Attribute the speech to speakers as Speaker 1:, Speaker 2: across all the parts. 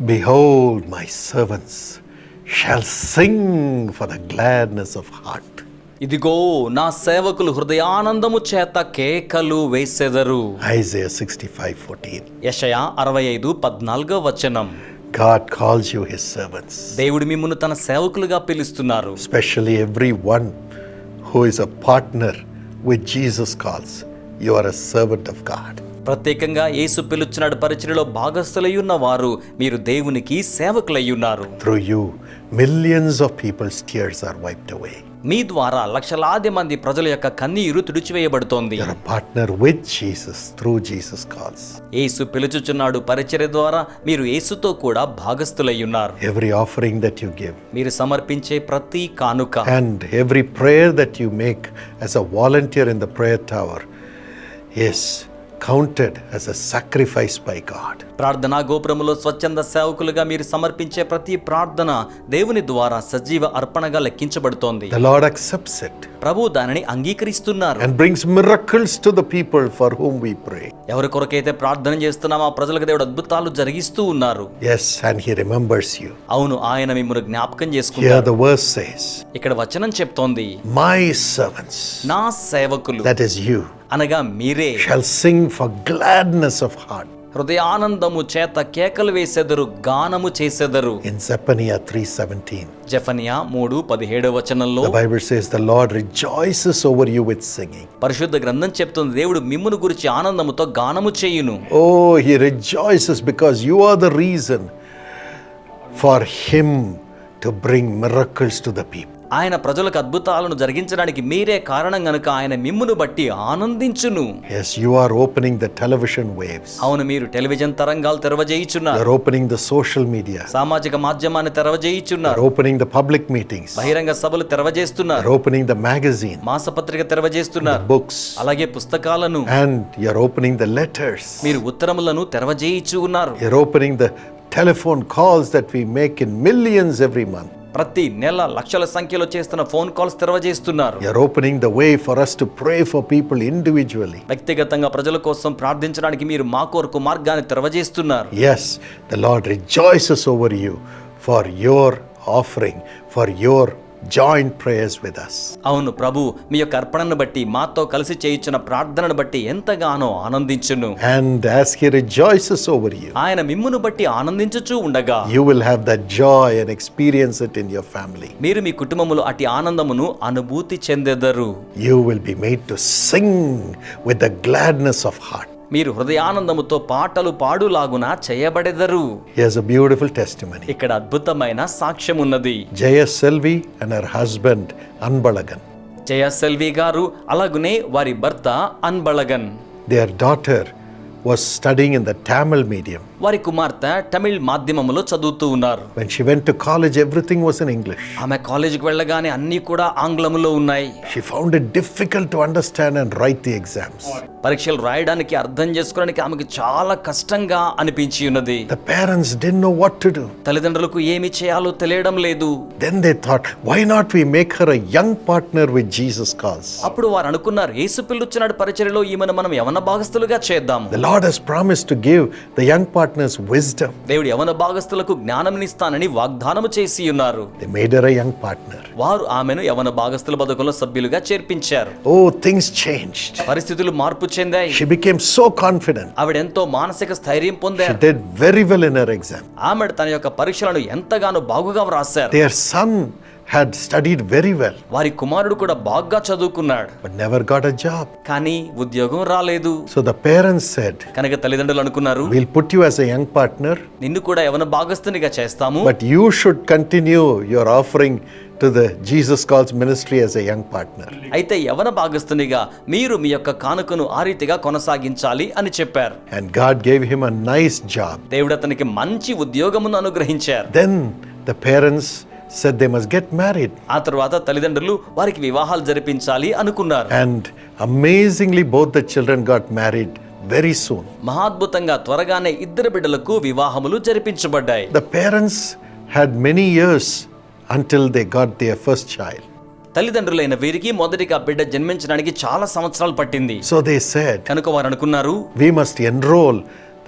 Speaker 1: Behold, my servants shall sing for the gladness of heart.
Speaker 2: ఇదిగో నా సేవకులు హృదయానందము చేత కేకలు వేసెదరు
Speaker 1: Isaiah 65 14.
Speaker 2: యషయా అరవై ఐదు పద్నాలుగో వచనం
Speaker 1: God calls you his servants,
Speaker 2: దేవుడు మిమ్మును తన సేవకులుగా పిలుస్తున్నారు
Speaker 1: especially everyone who is a partner with Jesus calls. You are a servant of God.
Speaker 2: ప్రత్యేకంగా యేసు పిలుచున్నాడు పరిచయలో భాగస్థులై ఉన్న వారు మీరు దేవునికి సేవకులై ఉన్నారు
Speaker 1: millions of peoples are wiped away
Speaker 2: మీ ద్వారా లక్షలాది మంది ప్రజల యొక్క కన్నీరు తుడిచివేయబడుతోంది.
Speaker 1: You partner with Jesus through Jesus calls
Speaker 2: యేసు పిలుచుచున్నాడు పరిచర్య ద్వారా మీరు యేసుతో కూడా భాగస్థులై ఉన్నారు
Speaker 1: every offering that you give
Speaker 2: మీరు సమర్పించే ప్రతి కానుక.
Speaker 1: And every prayer that you make as a volunteer in the prayer tower is counted as a sacrifice by God.
Speaker 2: ప్రార్థనా గోపురములో స్వచ్ఛంద సేవకులుగా మీరు సమర్పించే ప్రతి ప్రార్థన దేవుని ద్వారా సజీవ అర్పణగా లెక్కించబడుతోంది
Speaker 1: The Lord accepts it
Speaker 2: ప్రభు దానిని అంగీకరిస్తున్నారు
Speaker 1: and brings miracles to the people for whom we pray.
Speaker 2: ఎవరి కొరకైతే ప్రార్థన చేస్తున్నామో ఆ ప్రజలకు దేవుడు అద్భుతాలు జరిగిస్తూ ఉన్నారు
Speaker 1: Yes, and He remembers you.
Speaker 2: అవును ఆయన మిమ్మల్ని జ్ఞాపకం
Speaker 1: Here
Speaker 2: చేసుకుంటారు
Speaker 1: the verse says,
Speaker 2: ఇక్కడ వచనం చెప్తోంది
Speaker 1: My servants,
Speaker 2: నా సేవకులు
Speaker 1: that is you,
Speaker 2: అనగా మీరే.
Speaker 1: Shall sing for gladness of heart
Speaker 2: హృదయ ఆనందము చేత కేకలు వేసెదరు గానము చేసెదరు.
Speaker 1: ఇన్ జెఫనియా 3:17
Speaker 2: జెఫనియా 3 17 వచనంలో
Speaker 1: the Bible says the Lord rejoices over you with singing
Speaker 2: పరిశుద్ధ గ్రంథం చెప్తుంది దేవుడు మిమ్మును గురించి ఆనందముతో గానము చేయును.
Speaker 1: ఓ he rejoices because you are the reason for him to bring miracles to the people
Speaker 2: ఆయన ప్రజలకు అద్భుతాలను జరిగించడానికి మీరే కారణం గనుక ఆయన మిమ్మును బట్టి ఆనందించును
Speaker 1: Yes, you are opening the television waves.
Speaker 2: అవును మీరు టెలివిజన్ తరంగాలు తెరవజేయుచున్నారు
Speaker 1: You're opening the social media.
Speaker 2: సామాజిక మాధ్యమాన్ని తెరవజేయుచున్నారు
Speaker 1: opening the public meetings.
Speaker 2: బహిరంగ సభలు తెరవజేస్తున్నారు
Speaker 1: opening the magazine,
Speaker 2: మాసపత్రిక తెరవజేస్తున్నారు
Speaker 1: books,
Speaker 2: అలాగే పుస్తకాలను
Speaker 1: and you're opening the letters.
Speaker 2: మీరు ఉత్తరములను తెరవజేయిచు ఉన్నారు
Speaker 1: You're opening the telephone calls that we make in millions every month.
Speaker 2: ప్రతి నెల లక్షల సంఖ్యలో చేస్తున్న phone calls తెరవజేస్తున్నారు.
Speaker 1: Your opening the way for pray for people individually
Speaker 2: వ్యక్తిగతంగా ప్రజల కోసం ప్రార్థించడానికి మీరు మా కొరకు మార్గాన్ని తెరవజేస్తున్నారు.
Speaker 1: Yes the lord rejoices over you for your offering for your joint prayers with us.
Speaker 2: అవును ప్రభు మీ యొక్క అర్పణను బట్టి మాతో కలిసి చేయించిన ప్రార్థనను బట్టి ఎంతగానో ఆనందించును
Speaker 1: And as He rejoices over you,
Speaker 2: ఆయన మిమ్మును బట్టి ఆనందించుచూ ఉండగా
Speaker 1: you will have that joy and experience it in your family.
Speaker 2: మీరు మీ కుటుంబములో అటి ఆనందమును అనుభూతి చెందెదరు
Speaker 1: You will be made to sing with the gladness of heart.
Speaker 2: మీరు హృదయానందముతో పాటలు పాడులాగున చేయబడెదరు.
Speaker 1: ఎస్ అ బ్యూటిఫుల్ టెస్ట్
Speaker 2: ఇక్కడ అద్భుతమైన సాక్ష్యం ఉన్నది
Speaker 1: Jayaselvi and husband Anbalagan జయ
Speaker 2: సెల్వి గారు అలాగునే వారి భర్త Anbalagan
Speaker 1: they are daughter was studying in the Tamil medium
Speaker 2: వారి కుమార్తె తమిళ్ మాధ్యమంలో చదువుతూ ఉన్నారు.
Speaker 1: When she went to college everything
Speaker 2: ఆమె కాలేజ్కి వెళ్ళగానే అన్ని కూడా ఆంగ్లంలో ఉన్నాయి.
Speaker 1: She found it difficult to understand and write
Speaker 2: పరీక్షలు రాయడానికి అర్థం చేసుకోవడానికి ఆమెకు చాలా కష్టంగా అనిపించి ఉన్నది.
Speaker 1: The parents did know what
Speaker 2: తల్లిదండ్రులకు ఏమి చేయాలో తెలియడం లేదు.
Speaker 1: Then they thought why not we make her young partner with Jesus calls
Speaker 2: అప్పుడు వారు అనుకున్నారు యేసు పిల్లొచ్చినాడు పరిచయలో ఈమెను మనం యవన భాగస్థులుగా చేద్దాం
Speaker 1: the Lord promise to give the young partner partners wisdom.
Speaker 2: దేవుడు యవన భాగస్థులకు జ్ఞానంనిస్తానని వాగ్దానము చేసి ఉన్నారు
Speaker 1: They made her a young partner.
Speaker 2: వారు ఆమెను యవన భాగస్థుల పథకంలో సభ్యులుగా చేర్పించారు
Speaker 1: Oh, things changed.
Speaker 2: పరిస్థితులు మార్పు చెందాయి
Speaker 1: She became so confident.
Speaker 2: ఆవిడెంతో మానసిక స్థైర్యం
Speaker 1: She
Speaker 2: పొందారు
Speaker 1: did very well in her exam.
Speaker 2: ఆమె తన యొక్క పరీక్షలను ఎంతగానో బాగుగా వ్రాశారు
Speaker 1: Their son had studied very well
Speaker 2: వారి కుమారుడు కూడా బాగా చదువుకున్నాడు
Speaker 1: but never got a job.
Speaker 2: కానీ ఉద్యోగం రాలేదు
Speaker 1: So the parents said,
Speaker 2: కనుక తల్లిదండ్రులు అనుకున్నారు
Speaker 1: We'll put you as a young partner,
Speaker 2: నిన్ను కూడా యవన భాగస్థునిగా చేస్తాము
Speaker 1: but you should continue your offering to the Jesus Calls ministry as a young partner.
Speaker 2: అయితే యవన భాగస్థునిగా మీరు మీ యొక్క కానుకను ఆ రీతిగా కొనసాగించాలి అని చెప్పారు
Speaker 1: And God gave him a nice job.
Speaker 2: దేవుడు అతనికి మంచి ఉద్యోగమును అనుగ్రహించారు
Speaker 1: Then the parents said they must get married.
Speaker 2: ఆ తర్వాత తల్లిదండ్రులు వారికి వివాహాలు జరిపించాలి అనుకున్నారు
Speaker 1: And amazingly, both the children got married very soon.
Speaker 2: మహాద్భుతంగా త్వరగానే ఇద్దరు బిడ్డలకు వివాహములు జరిపించబడ్డాయి
Speaker 1: The parents had many years until they got their first child.
Speaker 2: తల్లిదండ్రులైన వీరికి మొదటిగా బిడ్డ జన్మించడానికి చాలా సంవత్సరాలు పట్టింది
Speaker 1: So they said,
Speaker 2: కనుక వారు అనుకున్నారు
Speaker 1: we must enroll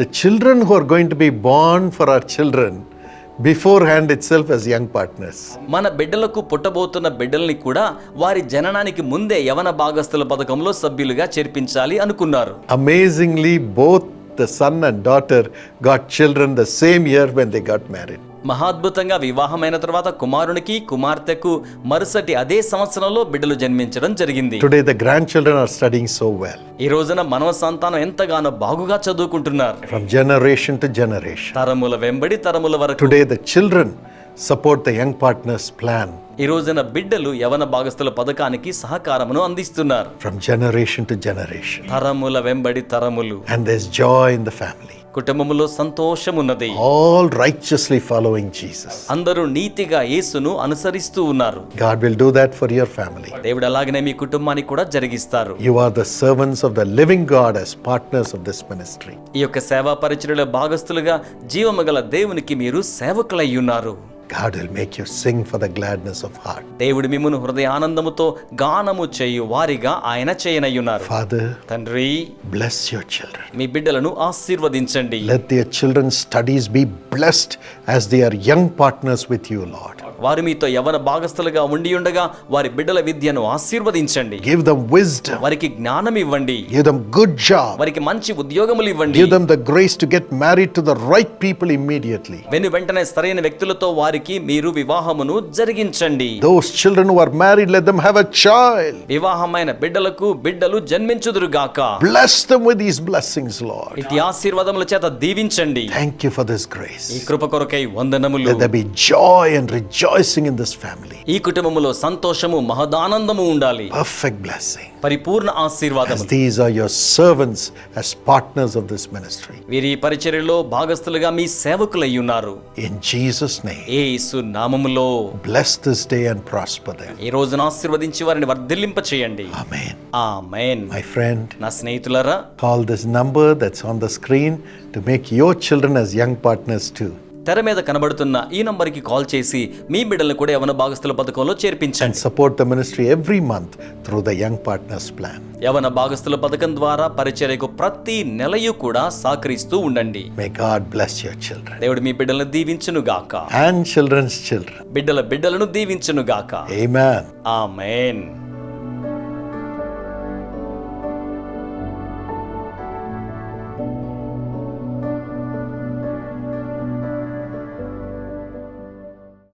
Speaker 1: the children who are going to be born for our children beforehand itself as young partners
Speaker 2: మన బిడ్డలకు పుట్టబోతున్న బిడ్డల్ని కూడా వారి జననానికి ముందే యవన భాగస్థుల పథకంలో సభ్యులుగా చేర్పించాలి అనుకున్నారు.
Speaker 1: Amazingly both the son and daughter got children the same year when they got married
Speaker 2: మహాద్భుతంగా వివాహమైన తర్వాత కుమారునికి కుమార్తెకు మరుసటి అదే సంవత్సరంలో బిడ్డలు జన్మించడం జరిగింది.
Speaker 1: Today the grand children are studying so well
Speaker 2: ఈ రోజున మనవ సంతానం ఎంతగానో బాగుగా చదువుకుంటున్నారు.
Speaker 1: ఫ్రమ్ జనరేషన్ జనరేషన్
Speaker 2: తరముల వెంబడి తరముల వరకు.
Speaker 1: Today the children support the young partners plan
Speaker 2: ఈ రోజున బిడ్డలు యవన భాగస్థుల పథకానికి సహకారమును అందిస్తున్నారు.
Speaker 1: ఫ్రమ్ జనరేషన్ టు జనరేషన్
Speaker 2: తరముల వెంబడి తరములు.
Speaker 1: And their joy in the family
Speaker 2: కుటుంబములో సంతోషం
Speaker 1: ఉన్నది ఆల్ రైచియస్లీ ఫాలోయింగ్ జీసస్
Speaker 2: అందరూ నీతిగా యేసును అనుసరిస్తూ ఉన్నారు.
Speaker 1: God will do that for your family
Speaker 2: దేవుడు అలాగనే మీ కుటుంబానికి కూడా జరిగిస్తారు.
Speaker 1: You are the servants of the living God as partners of this ministry
Speaker 2: ఈ యొక్క సేవా పరిచర్యలో భాగస్థులుగా జీవమగల దేవునికి మీరు సేవకులై ఉన్నారు
Speaker 1: God will make you sing for the gladness heart.
Speaker 2: దేవుడు మిమ్మును హృదయ ఆనందముతో గానము చేయు వారిగా ఆయన చేయనయ్యున్నారు
Speaker 1: Father,
Speaker 2: తండ్రి
Speaker 1: bless your children.
Speaker 2: మీ బిడ్డలను ఆశీర్వదించండి
Speaker 1: Let their children's studies be blessed as they are young partners with you, Lord.
Speaker 2: వారు మీతో యవన భాగస్థులుగా ఉండి ఉండగా వారి బిడ్డల విద్యను ఆశీర్వదించండి
Speaker 1: Give them wisdom.
Speaker 2: వారికి జ్ఞానం ఇవ్వండి
Speaker 1: Give them good job.
Speaker 2: వారికి మంచి ఉద్యోగములు ఇవ్వండి
Speaker 1: Give them the grace to get married to the right people immediately.
Speaker 2: వెను వెంటనే సరైన వ్యక్తులతో వారికి మీరు వివాహమును జరిగించండి
Speaker 1: Those children who are married, let them have a child.
Speaker 2: వివాహమైన బిడ్డలకు బిడ్డలు జన్మించుదురుగాక
Speaker 1: Bless them with these blessings, Lord.
Speaker 2: ఇటు ఆశీర్వాదముల చేత దీవించండి
Speaker 1: Thank you for this
Speaker 2: ఈ
Speaker 1: grace.
Speaker 2: కృప కొరకై వందనములు
Speaker 1: Let there be joy and rejoicing in this family.
Speaker 2: ఈ కుటుంబములో సంతోషము మహదానందము ఉండాలి
Speaker 1: Perfect blessing.
Speaker 2: పరిపూర్ణ ఆశీర్వాదము
Speaker 1: As these are your servants as partners of this ministry.
Speaker 2: వీరి పరిచర్యలో భాగస్థులుగా మీ సేవకులై ఉన్నారు
Speaker 1: In Jesus' name,
Speaker 2: యేసు నామములో
Speaker 1: bless this day and prosper them.
Speaker 2: ఈ రోజున ఆశీర్వదించి వారిని వర్ధిల్లింప చేయండి
Speaker 1: Amen.
Speaker 2: ఆమేన్
Speaker 1: My friend,
Speaker 2: నా స్నేహితులరా
Speaker 1: call this number that's on the screen to make your children as young partners too.
Speaker 2: తెర మీద కనబడుతున్న ఈ నంబర్కి కాల్ చేసి మీ బిడ్డలను కూడా యవన భాగస్థుల పథకంలో చేర్పించండి
Speaker 1: support the ministry every month through the Young Partners Plan.
Speaker 2: యవన భాగస్థుల పథకం ద్వారా పరిచర్యకు ప్రతి నెలయు కూడా సహకరిస్తూ ఉండండి
Speaker 1: May God bless your children
Speaker 2: దేవుడు మీ బిడ్డలను దీవించును గాక
Speaker 1: and children's children.
Speaker 2: బిడ్డల బిడ్డలను దీవించును గాక
Speaker 1: Amen.
Speaker 2: ఆమేన్